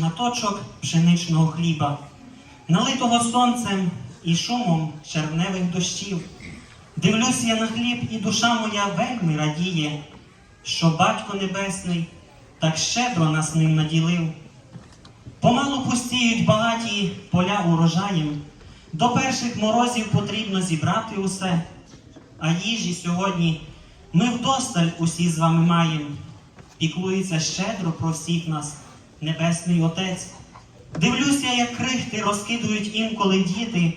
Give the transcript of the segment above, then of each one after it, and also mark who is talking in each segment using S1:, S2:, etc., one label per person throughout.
S1: Шматочок пшеничного хліба, налитого сонцем і шумом червневих дощів. Дивлюсь я на хліб, і душа моя вельми радіє, що Батько Небесний так щедро нас ним наділив. Помалу пустіють багаті поля урожаєм. До перших морозів потрібно зібрати усе. А їжі сьогодні ми вдосталь усі з вами маємо. Піклується щедро про всіх нас, Небесний Отець. Дивлюся, як крихти розкидують інколи діти.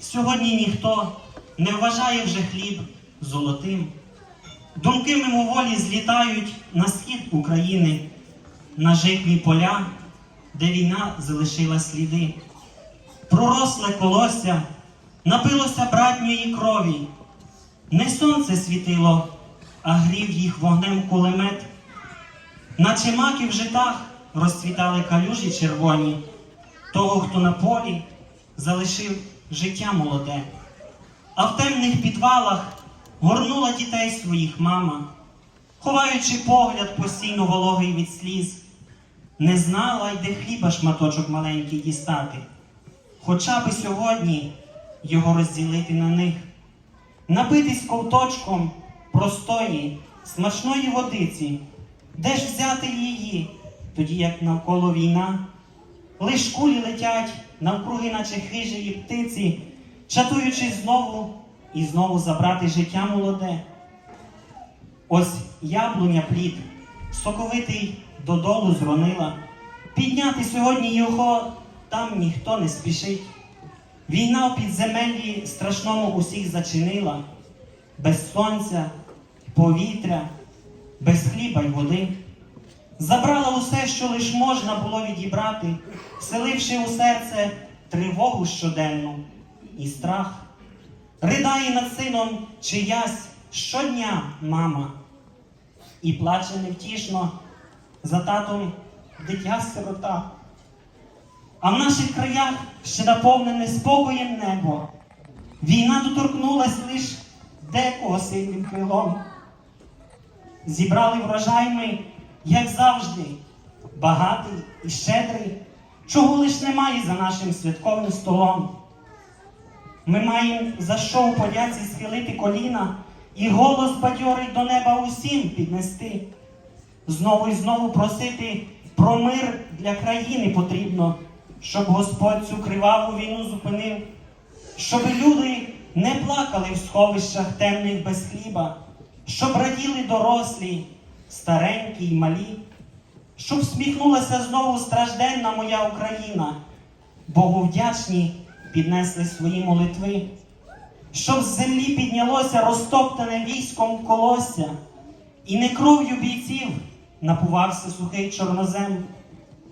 S1: Сьогодні ніхто не вважає вже хліб золотим. Думки мимоволі злітають на схід України, на житні поля, де війна залишила сліди. Проросле колосся, напилося братньої крові. Не сонце світило, а грів їх вогнем кулемет. Наче маки в житах розцвітали калюжі червоні, того, хто на полі залишив життя молоде. А в темних підвалах горнула дітей своїх мама, ховаючи погляд постійно вологий від сліз, не знала й де хліба шматочок маленький дістати, хоча би сьогодні його розділити на них, напитись ковточком простої, смачної водиці, де ж взяти її, тоді як навколо війна, лиш кулі летять навкруги, наче хижі птиці, чатуючи знову і знову забрати життя молоде. Ось яблуня плід, соковитий додолу зронила. Підняти сьогодні його там ніхто не спішить. Війна в підземеллі страшному усіх зачинила, без сонця, повітря, без хліба й води. Забрала усе, що лиш можна було відібрати, вселивши у серце тривогу щоденну і страх. Ридає над сином чиясь щодня мама, і плаче невтішно за татом дитя сирота. А в наших краях ще наповнене спокоєм небо. Війна доторкнулась лиш декого сильним крилом. Зібрали врожай ми, як завжди, багатий і щедрий, чого лиш немає за нашим святковим столом. Ми маємо за що у подяці схилити коліна і голос бадьорий до неба усім піднести. Знову і знову просити про мир для країни потрібно, щоб Господь цю криваву війну зупинив, щоб люди не плакали в сховищах темних без хліба, щоб раділи дорослі, старенькі й малі, щоб сміхнулася знову стражденна моя Україна, Богу вдячні піднесли свої молитви, щоб з землі піднялося розтоптане військом колосся, і не кров'ю бійців напувався сухий чорнозем,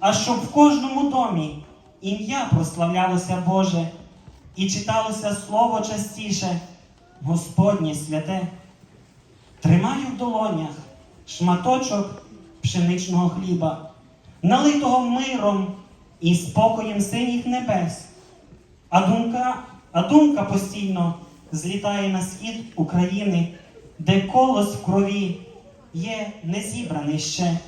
S1: а щоб в кожному домі ім'я прославлялося Боже, і читалося слово частіше, Господнє святе. Тримаю в долонях шматочок пшеничного хліба, налитого миром і спокоєм синіх небес. А думка, а думка постійно злітає на схід України, де колос в крові є не зібраний ще,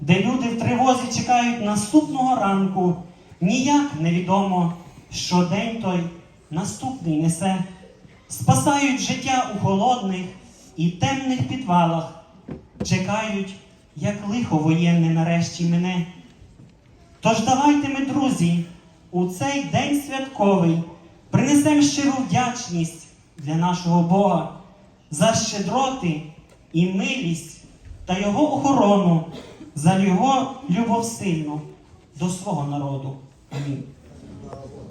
S1: де люди в тривозі чекають наступного ранку, ніяк невідомо, що день той наступний несе, спасають життя у холодних і темних підвалах, чекають, як лихо воєнне нарешті мене. Тож давайте ми, друзі, у цей день святковий принесемо щиру вдячність для нашого Бога за щедроти і милість та Його охорону, за Його любов сильну до свого народу. Амінь.